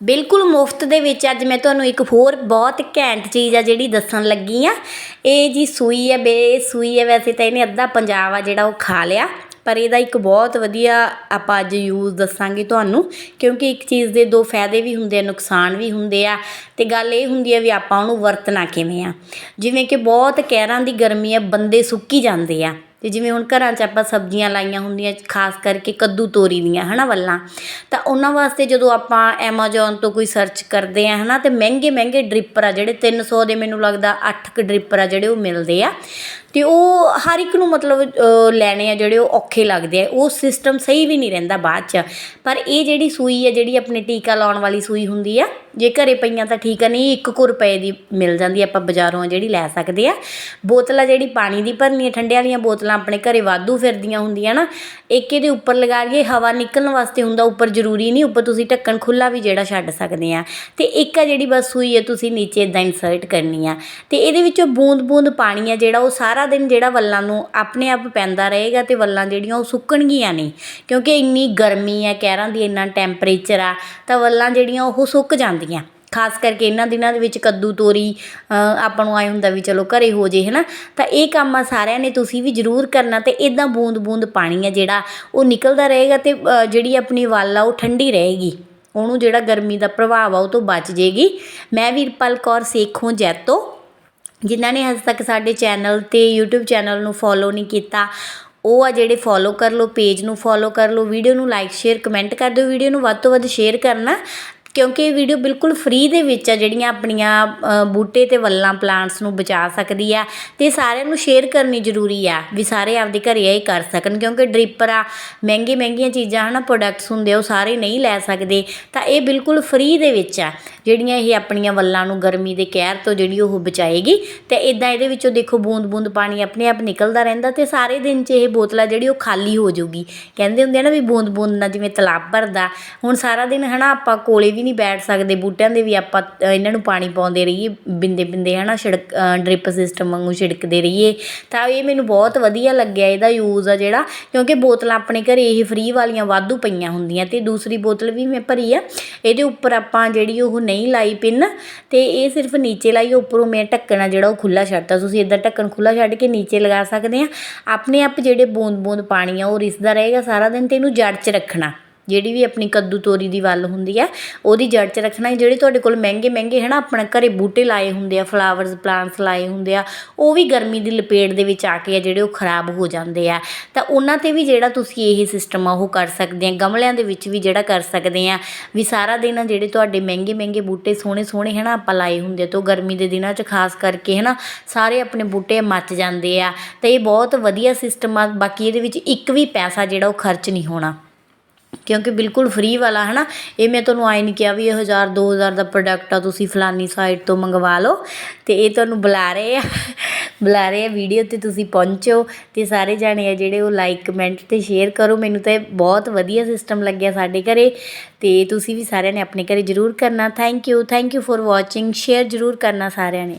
ਬਿਲਕੁਲ ਮੁਫਤ ਦੇ ਵਿੱਚ ਅੱਜ ਮੈਂ ਤੁਹਾਨੂੰ ਇੱਕ ਹੋਰ ਬਹੁਤ ਘੈਂਟ ਚੀਜ਼ ਆ ਜਿਹੜੀ ਦੱਸਣ ਲੱਗੀ ਆ। ਇਹ ਜੀ ਸੂਈ ਹੈ ਬੇ ਸੂਈ ਹੈ ਵੈਸੇ ਤਾਂ ਇਹਨੇ ਅੱਧਾ ਪੰਜਾਬ ਆ ਜਿਹੜਾ ਉਹ ਖਾ ਲਿਆ, ਪਰ ਇਹਦਾ ਇੱਕ ਬਹੁਤ ਵਧੀਆ ਆਪਾਂ ਅੱਜ ਯੂਜ਼ ਦੱਸਾਂਗੇ ਤੁਹਾਨੂੰ, ਕਿਉਂਕਿ ਇੱਕ ਚੀਜ਼ ਦੇ ਦੋ ਫਾਇਦੇ ਵੀ ਹੁੰਦੇ ਆ, ਨੁਕਸਾਨ ਵੀ ਹੁੰਦੇ ਆ, ਤੇ ਗੱਲ ਇਹ ਹੁੰਦੀ ਆ ਵੀ ਆਪਾਂ ਉਹਨੂੰ ਵਰਤਣਾ ਕਿਵੇਂ ਆ। ਜਿਵੇਂ ਕਿ ਬਹੁਤ ਕਹਿਰਾਂ ਦੀ ਗਰਮੀ ਆ, ਬੰਦੇ ਸੁੱਕੀ ਜਾਂਦੇ ਆ। ਤੇ ਜਿਵੇਂ ਹੁਣ ਘਰਾਂ 'ਚ ਆਪਾਂ ਸਬਜ਼ੀਆਂ ਲਾਈਆਂ ਹੁੰਦੀਆਂ, ਖਾਸ ਕਰਕੇ ਕੱਦੂ ਤੋਰੀ ਦੀਆਂ, ਹਨਾ ਵੱਲਾਂ, ਤਾਂ ਉਹਨਾਂ ਵਾਸਤੇ ਜਦੋਂ ਆਪਾਂ ਐਮਾਜ਼ੋਨ ਤੋਂ ਕੋਈ ਸਰਚ ਕਰਦੇ ਆ, ਹਨਾ, ਤੇ ਮਹਿੰਗੇ ਮਹਿੰਗੇ ਡ੍ਰਿਪਰ ਆ ਜਿਹੜੇ 300 ਦੇ ਮੈਨੂੰ ਲੱਗਦਾ 8 ਕ ਡ੍ਰਿਪਰ ਆ ਜਿਹੜੇ ਉਹ ਮਿਲਦੇ ਆ। ਤੇ ਉਹ ਹਰ ਇੱਕ ਨੂੰ ਮਤਲਬ ਲੈਣੇ ਆ ਜਿਹੜੇ ਉਹ ਔਖੇ ਲੱਗਦੇ ਆ। ਉਹ ਸਿਸਟਮ ਸਹੀ ਵੀ ਨਹੀਂ ਰਹਿੰਦਾ ਬਾਅਦ 'ਚ। ਪਰ ਇਹ ਜਿਹੜੀ ਸੂਈ ਹੈ ਜਿਹੜੀ ਆਪਣੇ ਟੀਕਾ ਲਾਉਣ ਵਾਲੀ ਸੂਈ ਹੁੰਦੀ ਆ, ਜੇ ਘਰੇ ਪਈਆਂ ਤਾਂ ਠੀਕ ਆ, ਨਹੀਂ ਇੱਕ ਕੁ ਰੁਪਏ ਦੀ ਮਿਲ ਜਾਂਦੀ ਆਪਾਂ ਬਾਜ਼ਾਰੋਂ ਆ ਜਿਹੜੀ ਲੈ ਸਕਦੇ ਆ। ਬੋਤਲ ਆ ਜਿਹੜੀ ਪਾਣੀ ਦੀ ਭਰਨੀ ਆ ਠੰਡੇ ਵਾਲੀਆਂ ਬੋਤਲਾਂ ਆਪਣੇ ਘਰੇ ਵਾਧੂ ਫਿਰਦੀਆਂ ਹੁੰਦੀਆਂ ਨਾ, ਇੱਕ ਇਹਦੇ ਉੱਪਰ ਲਗਾ ਲਈਏ ਹਵਾ ਨਿਕਲਣ ਵਾਸਤੇ ਹੁੰਦਾ, ਉੱਪਰ ਜ਼ਰੂਰੀ ਨਹੀਂ, ਉੱਪਰ ਤੁਸੀਂ ਢੱਕਣ ਖੁੱਲਾ ਵੀ ਜਿਹੜਾ ਛੱਡ ਸਕਦੇ ਆ। ਤੇ ਇੱਕ ਆ ਜਿਹੜੀ ਬਸ ਸੂਈ ਹੈ ਤੁਸੀਂ ਨੀਚੇ ਇਦਾਂ ਇਨਸਰਟ ਕਰਨੀ ਆ। ਤੇ ਇਹਦੇ ਵਿੱਚੋਂ ਬੂੰਦ ਬੂੰਦ ਪਾਣੀ ਆ ਜਿਹੜਾ, ਉਹ ਸਾਰਾ ਦਿਨ ਜਿਹੜਾ ਵੱਲਾਂ ਨੂੰ ਆਪਣੇ ਆਪ ਪੈਂਦਾ ਰਹੇਗਾ ਤੇ ਵੱਲਾਂ ਜਿਹੜੀਆਂ ਉਹ ਸੁੱਕਣਗੀਆਂ ਨਹੀਂ ਕਿਉਂਕਿ ਇੰਨੀ ਗਰਮੀ ਆ ਕਹਿਰਾਂ ਦੀ ਇੰਨਾ ਟੈਂਪਰੇਚਰ ਆ, ਤਾਂ ਵੱਲਾਂ ਜਿਹੜੀਆਂ ਉਹ ਸੁੱਕ ਜਾਂਦੀਆਂ। ਖਾਸ ਕਰਕੇ ਇਹਨਾਂ ਦਿਨਾਂ ਦੇ ਵਿੱਚ ਕੱਦੂ ਤੋਰੀ ਆਪਾਂ ਨੂੰ ਆਏ ਹੁੰਦਾ ਵੀ ਚਲੋ ਘਰੇ ਹੋ ਜੇ, ਹਨਾ? ਤਾਂ ਇਹ ਕੰਮ ਆ ਸਾਰਿਆਂ ਨੇ ਤੁਸੀਂ ਵੀ ਜ਼ਰੂਰ ਕਰਨਾ ਤੇ ਇਦਾਂ ਬੂੰਦ ਬੂੰਦ ਪਾਣੀ ਆ ਜਿਹੜਾ ਉਹ ਨਿਕਲਦਾ ਰਹੇਗਾ ਤੇ ਜਿਹੜੀ ਆਪਣੀ ਵੱਲ ਆ ਉਹ ਠੰਡੀ ਰਹੇਗੀ। ਉਹਨੂੰ ਜਿਹੜਾ ਗਰਮੀ ਦਾ ਪ੍ਰਭਾਵ ਆ ਉਹ ਤੋਂ ਬਚ ਜੇਗੀ। ਮੈਂ ਵੀਰਪਾਲ ਕੌਰ, ਸੇਖੋਂ ਜੈਤੋ। ਜਿਨ੍ਹਾਂ ਨੇ ਹਜੇ ਤੱਕ ਸਾਡੇ ਚੈਨਲ ਅਤੇ ਯੂਟਿਊਬ ਚੈਨਲ ਨੂੰ ਫੋਲੋ ਨਹੀਂ ਕੀਤਾ, ਉਹ ਆ ਜਿਹੜੇ ਫੋਲੋ ਕਰ ਲਓ ਪੇਜ ਨੂੰ ਫੋਲੋ ਕਰ ਲਓ ਵੀਡੀਓ ਨੂੰ ਲਾਈਕ ਸ਼ੇਅਰ ਕਮੈਂਟ ਕਰ ਦਿਓ ਵੀਡੀਓ ਨੂੰ ਵੱਧ ਤੋਂ ਵੱਧ ਸ਼ੇਅਰ ਕਰਨਾ ਕਿਉਂਕਿ ਇਹ ਵੀਡੀਓ ਬਿਲਕੁਲ ਫ੍ਰੀ ਦੇ ਵਿੱਚ ਆ ਜਿਹੜੀਆਂ ਆਪਣੀਆਂ ਬੂਟੇ ਤੇ ਵੱਲਾਂ ਪਲਾਂਟਸ ਨੂੰ ਬਚਾ ਸਕਦੀ ਆ ਤੇ ਸਾਰਿਆਂ ਨੂੰ ਸ਼ੇਅਰ ਕਰਨੀ ਜ਼ਰੂਰੀ ਆ ਵੀ ਸਾਰੇ ਆਪਦੇ ਘਰੇ ਇਹ ਕਰ ਸਕਣ ਕਿਉਂਕਿ ਡ੍ਰਿਪਰ ਆ ਮਹਿੰਗੀ ਮਹਿੰਗੀਆਂ ਚੀਜ਼ਾਂ ਹਨਾ ਪ੍ਰੋਡਕਟਸ ਹੁੰਦੇ ਆ, ਉਹ ਸਾਰੇ ਨਹੀਂ ਲੈ ਸਕਦੇ। ਤਾਂ ਇਹ ਬਿਲਕੁਲ ਫ੍ਰੀ ਦੇ ਵਿੱਚ ਆ ਜਿਹੜੀਆਂ ਇਹ ਆਪਣੀਆਂ ਵੱਲਾਂ ਨੂੰ ਗਰਮੀ ਦੇ ਕਹਿਰ ਤੋਂ ਜਿਹੜੀ ਉਹ ਬਚਾਏਗੀ। ਤੇ ਇਦਾਂ ਇਹਦੇ ਵਿੱਚੋਂ ਦੇਖੋ ਬੂੰਦ ਬੂੰਦ ਪਾਣੀ ਆਪਣੇ ਆਪ ਨਿਕਲਦਾ ਰਹਿੰਦਾ ਤੇ ਸਾਰੇ ਦਿਨ 'ਚ ਇਹ ਬੋਤਲ ਆ ਜਿਹੜੀ ਉਹ ਖਾਲੀ ਹੋ ਜਾਊਗੀ। ਕਹਿੰਦੇ ਹੁੰਦੇ ਆ ਨਾ ਵੀ ਬੂੰਦ ਬੂੰਦ ਨਾਲ ਜਿਵੇਂ ਤਲਾਬ ਭਰਦਾ ਹੁਣ ਸਾਰਾ ਦਿਨ ਹਨਾ ਆਪਾਂ ਕੋਲੇ ਵੀ ਨਹੀਂ ਬੈਠ ਸਕਦੇ, ਬੂਟਿਆਂ ਦੇ ਵੀ ਆਪਾਂ ਇਹਨਾਂ ਨੂੰ ਪਾਣੀ ਪਾਉਂਦੇ ਰਹੀਏ, ਬਿੰਦੇ ਬਿੰਦੇ ਹੈ ਨਾ ਛਿੜਕ ਡ੍ਰਿਪ ਸਿਸਟਮ ਵਾਂਗੂ ਛਿੜਕਦੇ ਰਹੀਏ। ਤਾਂ ਇਹ ਮੈਨੂੰ ਬਹੁਤ ਵਧੀਆ ਲੱਗਿਆ ਇਹਦਾ ਯੂਜ਼ ਆ ਜਿਹੜਾ, ਕਿਉਂਕਿ ਬੋਤਲਾਂ ਆਪਣੇ ਘਰੇ ਇਹ ਫ੍ਰੀ ਵਾਲੀਆਂ ਵਾਧੂ ਪਈਆਂ ਹੁੰਦੀਆਂ ਤੇ ਦੂਸਰੀ ਬੋਤਲ ਵੀ ਮੈਂ ਭਰੀ ਆ, ਇਹਦੇ ਉੱਪਰ ਆਪਾਂ ਜਿਹੜੀ ਉਹ ਨਹੀਂ ਲਾਈ ਪਿੰਨ ਤੇ ਇਹ ਸਿਰਫ ਨੀਚੇ ਲਾਈ ਉੱਪਰੋਂ ਮੈਂ ਢੱਕਣਾ ਜਿਹੜਾ ਉਹ ਖੁੱਲਾ ਛੱਡਤਾ। ਤੁਸੀਂ ਇਦਾਂ ਢੱਕਣ ਖੁੱਲਾ ਛੱਡ ਕੇ ਨੀਚੇ ਲਗਾ ਸਕਦੇ ਆ। ਆਪਣੇ ਆਪ ਜਿਹੜੇ ਬੂੰਦ ਬੂੰਦ ਪਾਣੀ ਆ, ਉਹ ਰਿਸਦਾ ਰਹੇਗਾ ਸਾਰਾ ਦਿਨ ਤੇ ਇਹਨੂੰ ਜੜ 'ਚ ਰੱਖਣਾ। ਜਿਹੜੀ ਵੀ ਆਪਣੀ ਕੱਦੂ ਤੋਰੀ ਦੀ ਵੱਲ ਹੁੰਦੀ ਹੈ, ਉਹਦੀ ਜੜ 'ਚ ਰੱਖਣਾ ਜਿਹੜੇ ਤੁਹਾਡੇ ਕੋਲ ਮਹਿੰਗੇ ਮਹਿੰਗੇ ਹੈ ਨਾ ਆਪਣਾ ਘਰੇ ਬੂਟੇ ਲਾਏ ਹੁੰਦੇ ਆ ਫਲਾਵਰਸ ਪਲਾਂਟਸ ਲਾਏ ਹੁੰਦੇ ਆ, ਉਹ ਵੀ ਗਰਮੀ ਦੀ ਲਪੇਟ ਦੇ ਵਿੱਚ ਆ ਕੇ ਆ ਜਿਹੜੇ ਉਹ ਖਰਾਬ ਹੋ ਜਾਂਦੇ ਆ। ਤਾਂ ਉਹਨਾਂ ਤੇ ਵੀ ਜਿਹੜਾ ਤੁਸੀਂ ਇਹ ਸਿਸਟਮ ਆ, ਉਹ ਕਰ ਸਕਦੇ ਆ। ਗਮਲਿਆਂ ਦੇ ਵਿੱਚ ਵੀ ਜਿਹੜਾ ਕਰ ਸਕਦੇ ਆ। ਵੀ ਸਾਰਾ ਦਿਨ ਜਿਹੜੇ ਤੁਹਾਡੇ ਮਹਿੰਗੇ ਮਹਿੰਗੇ ਬੂਟੇ ਸੋਹਣੇ ਸੋਹਣੇ ਹੈ ਨਾ ਆਪਾਂ ਲਾਏ ਹੁੰਦੇ ਆ ਤਾਂ ਉਹ ਗਰਮੀ ਦੇ ਦਿਨਾਂ 'ਚ ਖਾਸ ਕਰਕੇ ਹੈ ਨਾ ਸਾਰੇ ਆਪਣੇ ਬੂਟੇ ਮੱਚ ਜਾਂਦੇ ਆ। ਤਾਂ ਇਹ ਬਹੁਤ ਵਧੀਆ ਸਿਸਟਮ ਆ, ਬਾਕੀ ਇਹਦੇ ਵਿੱਚ ਇੱਕ ਵੀ ਪੈਸਾ ਜਿਹੜਾ ਉਹ ਖਰਚ ਨਹੀਂ ਹੋਣਾ। ਕਿਉਂਕਿ ਬਿਲਕੁਲ ਫ੍ਰੀ ਵਾਲਾ ਹੈ ਨਾ ਇਹ ਮੈਂ ਤੁਹਾਨੂੰ ਆਏ ਨਹੀਂ ਕਿਹਾ ਵੀ ਇਹ 1000 2000 ਦਾ ਪ੍ਰੋਡਕਟ ਆ, ਤੁਸੀਂ ਫਲਾਨੀ ਸਾਈਟ ਤੋਂ ਮੰਗਵਾ ਲਓ। ਤੇ ਇਹ ਤੁਹਾਨੂੰ ਬੁਲਾ ਰਹੇ ਆ, ਬੁਲਾ ਰਹੇ ਆ ਵੀਡੀਓ ਤੇ ਤੁਸੀਂ ਪਹੁੰਚੋ ਤੇ ਸਾਰੇ ਜਾਣੇ ਆ ਜਿਹੜੇ ਉਹ ਲਾਈਕ ਕਮੈਂਟ ਤੇ ਸ਼ੇਅਰ ਕਰੋ। ਮੈਨੂੰ ਤਾਂ ਬਹੁਤ ਵਧੀਆ ਸਿਸਟਮ ਲੱਗਿਆ ਸਾਡੇ ਘਰੇ ਤੇ ਤੁਸੀਂ ਵੀ ਸਾਰਿਆਂ ਨੇ ਆਪਣੇ ਘਰੇ ਜ਼ਰੂਰ ਕਰਨਾ। Thank you thank you for watching share ਜ਼ਰੂਰ ਕਰਨਾ ਸਾਰਿਆਂ ਨੇ।